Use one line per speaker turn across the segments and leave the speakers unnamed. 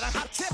that I have.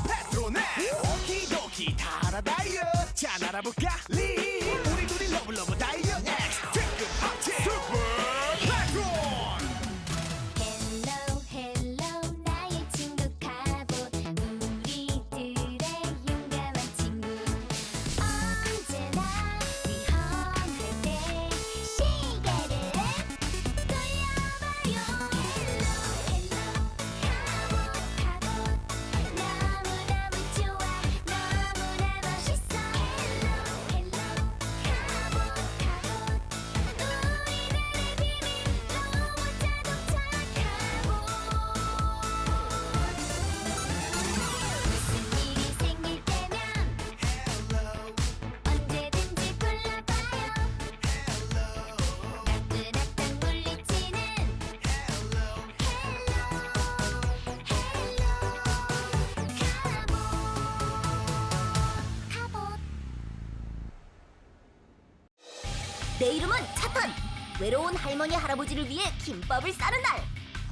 내 이름은 차탄. 외로운 할머니 할아버지를 위해 김밥을 싸는 날.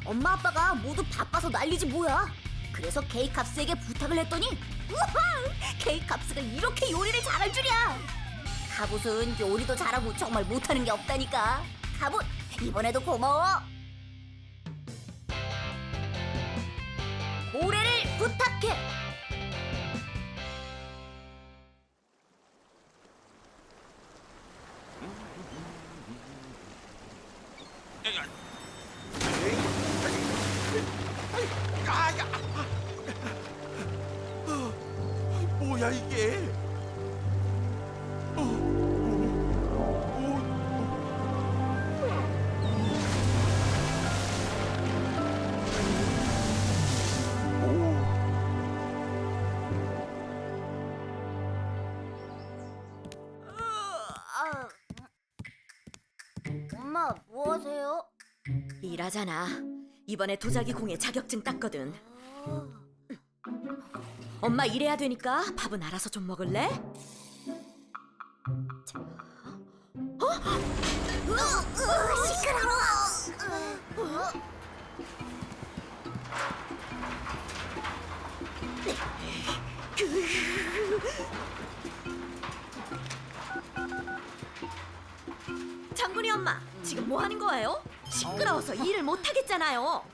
엄마 아빠가 모두 바빠서 난리지 뭐야. 그래서 케이캅스에게 부탁을 했더니 우와! 케이캅스가 이렇게 요리를 잘할 줄이야. 갑옷은 요리도 잘하고 정말 못하는 게 없다니까. 갑옷 이번에도 고마워. 고래를 부탁해.
일하잖아. 이번에 도자기 공예 자격증 땄거든. 엄마 일해야 되니까 밥은 알아서 좀 먹을래?
으, 시끄러워.
장군이 엄마, 지금 뭐 하는 거예요? 시끄러워서 일을 못 하겠잖아요.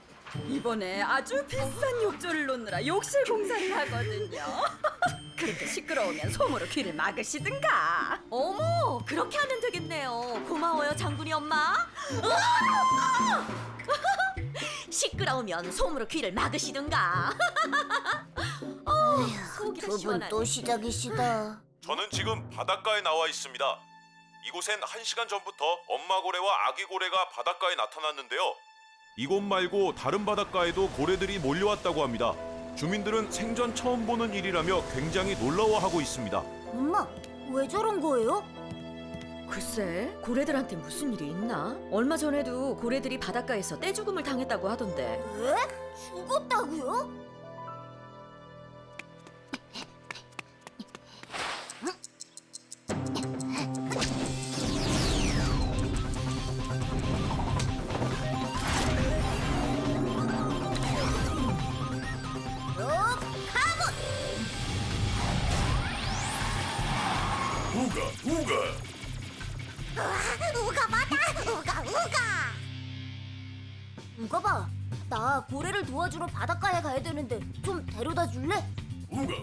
이번에 아주 비싼 욕조를 놓느라 욕실 공사를 하거든요. 그렇게 시끄러우면 솜으로 귀를 막으시든가.
어머, 그렇게 하면 되겠네요. 고마워요, 장군이 엄마. 으아! 시끄러우면 솜으로 귀를 막으시든가. 어, 속이
다두분
시원하네.
또 시작이시다.
저는 지금 바닷가에 나와 있습니다. 이곳엔 한시간 전부터 엄마 고래와 아기 고래가 바닷가에 나타났는데요. 이곳 말고 다른 바닷가에도 고래들이 몰려왔다고 합니다. 주민들은 생전 처음 보는 일이라며 굉장히 놀라워하고 있습니다.
엄마 왜 저런 거예요?
글쎄, 고래들한테 무슨 일이 있나? 얼마 전에도 고래들이 바닷가에서 떼죽음을 당했다고 하던데.
왜? 죽었다고요?
우가 우가
우가 맞아! 우가 우가! 우가 봐. 나 고래를 도와주러 바닷가에 가야 되는데 좀 데려다 줄래?
우가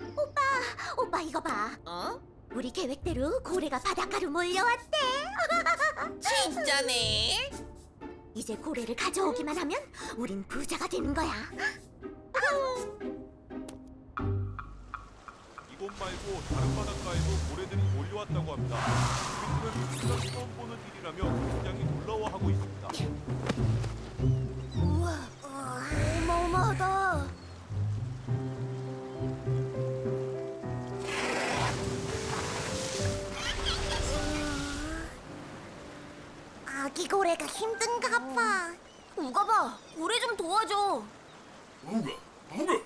우가
오빠 이거 봐.
어?
우리 계획대로 고래가 바닷가로 몰려왔대.
진짜네.
이제 고래를 가져오기만 하면 우린 부자가 되는 거야.
이곳 말고 다른 바닷가에도 고래들이 몰려왔다고 합니다. 주민들은 생전 처음 보는 일이라며 굉장히 놀라워하고 있습니다.
고래가 힘든가 봐. 우가 봐, 고래 좀 도와줘.
우가 우가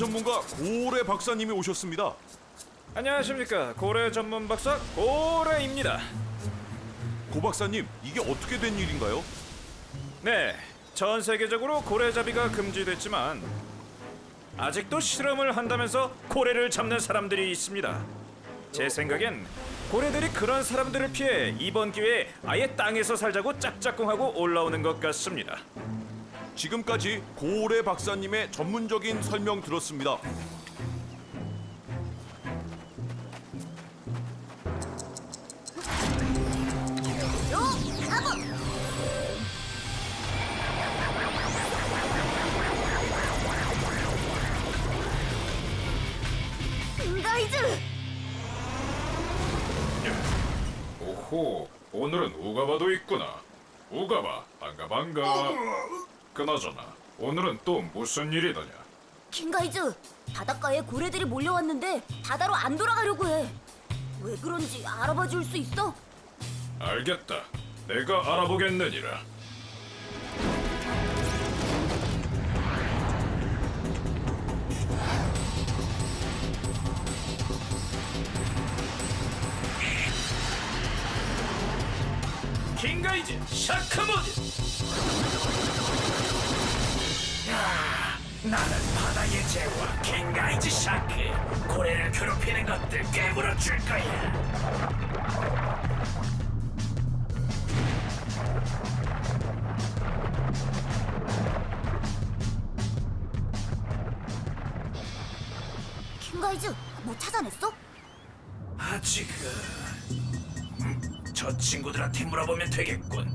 전문가 고래 박사님이 오셨습니다.
안녕하십니까 고래 전문 박사 고래입니다.
고 박사님, 이게 어떻게 된 일인가요?
네, 전 세계적으로 고래잡이가 금지됐지만 아직도 실험을 한다면서 고래를 잡는 사람들이 있습니다. 제 생각엔 고래들이 그런 사람들을 피해 이번 기회에 아예 땅에서 살자고 짝짝꿍하고 올라오는 것 같습니다.
지금까지 고래 박사님의 전문적인 설명 들었습니다.
오호, 오늘은 우가바도 있구나. 우가바, 반가 반가. 그나저나, 오늘은 또 무슨 일이더냐?
킹가이즈 바닷가에 고래들이 몰려왔는데 바다로 안 돌아가려고 해. 왜 그런지 알아봐 줄 수 있어?
알겠다. 내가 알아보겠느니라.
킹가이즈 샤크모드.
나는 바다의 제와 킹가이즈 샤크. 고래를 괴롭히는 것들 깨물어 줄 거야.
킹가이즈 뭐 찾아냈어?
아직은. 음, 저 친구들한테 물어보면 되겠군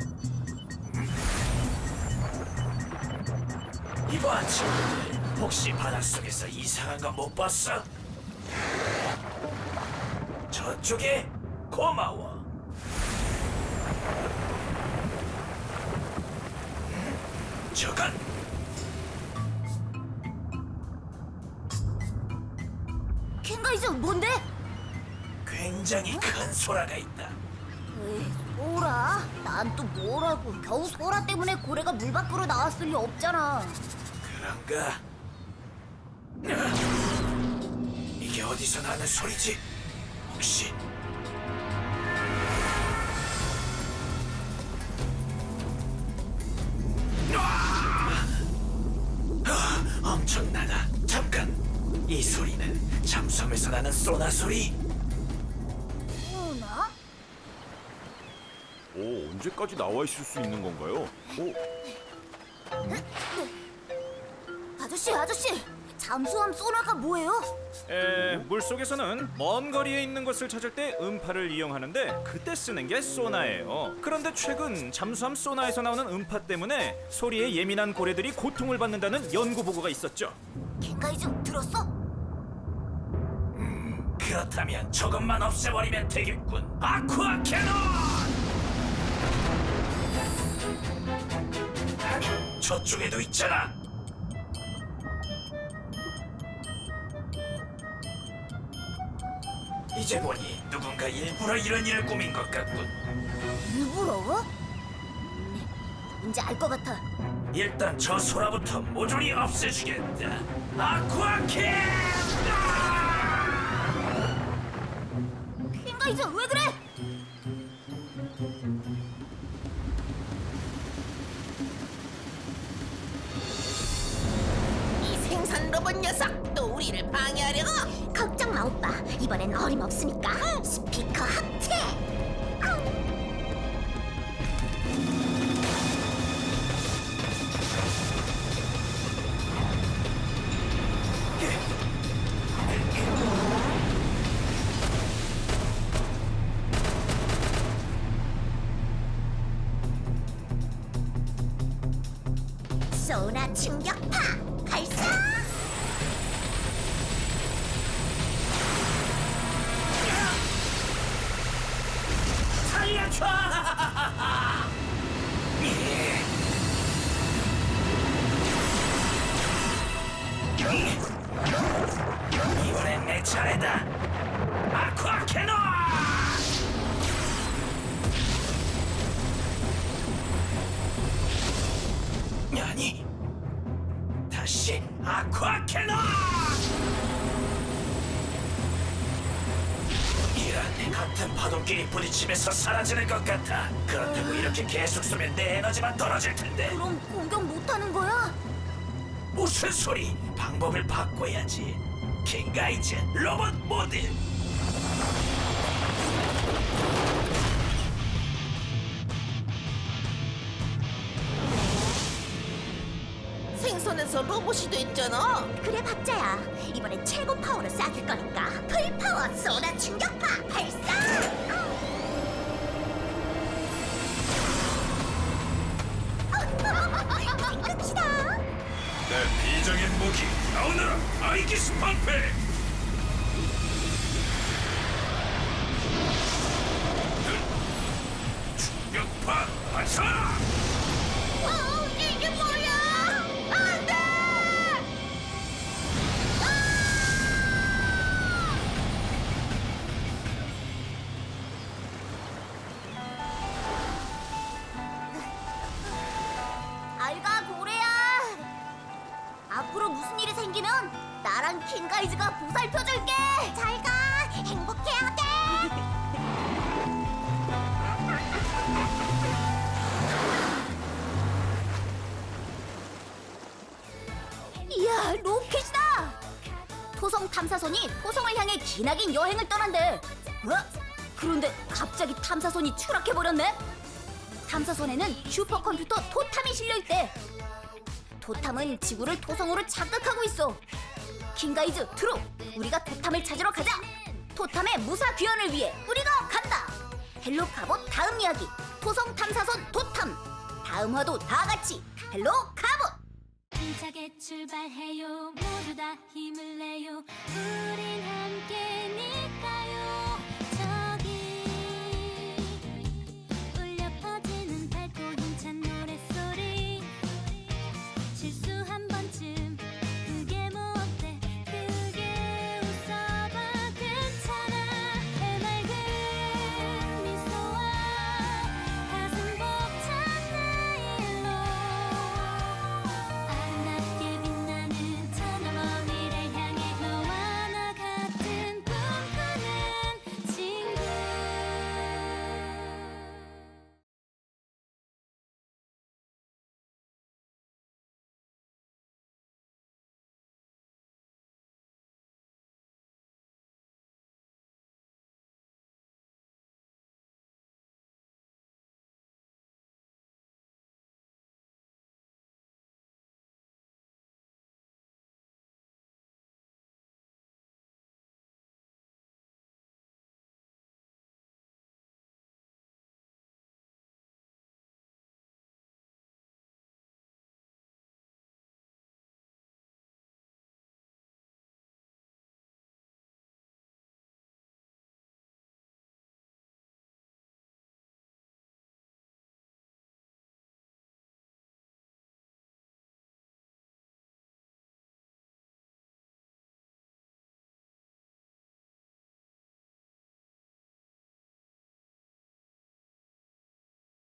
이봐 친구들 혹시 바닷속에서 이상한 거 못 봤어? 저쪽에 고마워 음, 저건
킹가이즈 뭔데?
굉장히 큰 소라가 있다
에이, 소라? 난 또 뭐라고? 겨우 소라 때문에 고래가 물 밖으로 나왔을 리 없잖아.
그런가? 이게 어디서 나는 소리지? 혹시 아, 엄청나다. 잠깐. 이 소리는 잠수함에서 나는 소나 소리.
소나?
오, 언제까지 나와 있을 수 있는 건가요? 오,
아저씨, 아저씨! 잠수함 소나가 뭐예요?
에, 물속에서는 먼 거리에 있는 것을 찾을 때 음파를 이용하는데 그때 쓰는 게 소나예요. 그런데 최근 잠수함 소나에서 나오는 음파 때문에 소리에 예민한 고래들이 고통을 받는다는 연구 보고가 있었죠.
킹가이즈 들었어?
그렇다면 저것만 없애버리면 되겠군. 아쿠아 캐논! 저쪽에도 있잖아. 이제 보니 누군가 일부러 이런 일을 꾸민 것 같군.
일부러? 음, 뭔지 알것 같아.
일단 저 소라부터 모조리 없애주겠다. 아쿠아 캐논!
킹가이즈 왜 그래? 이번엔 어림없으니까 스피커 합체. 소나 충격파
파도끼리 부딪히면서 사라지는 것 같아. 그렇다고 이렇게 계속 쏘면 내 에너지만 떨어질 텐데.
그럼 공격 못하는 거야?
무슨 소리? 방법을 바꿔야지. 킹가이즈 로봇 모드.
생선에서 로봇이 됐잖아.
그래 박자야. 이번엔 최고 파워를 쏴줄 거니까 풀파워 쏘라 충격파 발사! 끝이다.
내 비장의 무기 나오너라! 아이기스 방패.
킹가이즈가 보살펴줄게. 잘 가. 행복해야 돼. 이야 로켓이다. 토성 탐사선이 토성을 향해 기나긴 여행을 떠난대. 어? 그런데 갑자기 탐사선이 추락해버렸네? 탐사선에는 슈퍼컴퓨터 토탐이 실려있대. 토탐은 지구를 토성으로 착각하고 있어 킹가이즈 트루. 우리가 토탐을 찾으러 가자. 토탐의 무사 귀환을 위해 우리가 간다. 헬로 카봇 다음 이야기. 토성 탐사선 토탐. 다음 화도 다 같이 헬로 카봇
힘차게 출발해요. 모두 다 힘을 내요. 우린 함께